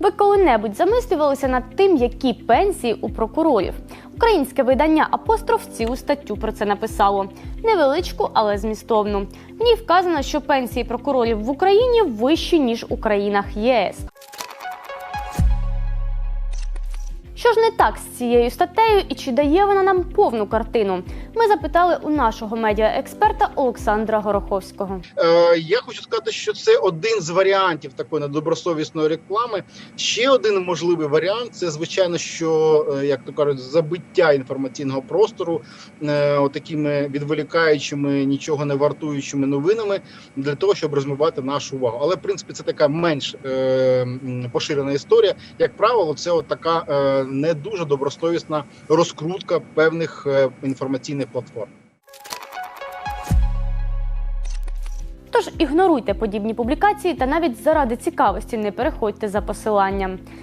Ви коли-небудь замислювалися над тим, які пенсії у прокурорів? Українське видання Апостроф цілу статтю про це написало. Невеличку, але змістовну. В ній вказано, що пенсії прокурорів в Україні вищі ніж у країнах ЄС. Що ж не так з цією статтею і чи дає вона нам повну картину? Ми запитали у нашого медіаексперта Олександра Гороховського. Е, я хочу сказати, що це один з варіантів такої недобросовісної реклами. Ще один можливий варіант це звичайно, що е, як то кажуть, забиття інформаційного простору е, такими відволікаючими, нічого не вартуючими новинами для того, щоб розмивати нашу увагу. Але в принципі це така менш е, поширена історія. Як правило, це от така е, не дуже добросовісна розкрутка певних е, інформаційних платформ. Тож ігноруйте подібні публікації та навіть заради цікавості не переходьте за посиланням.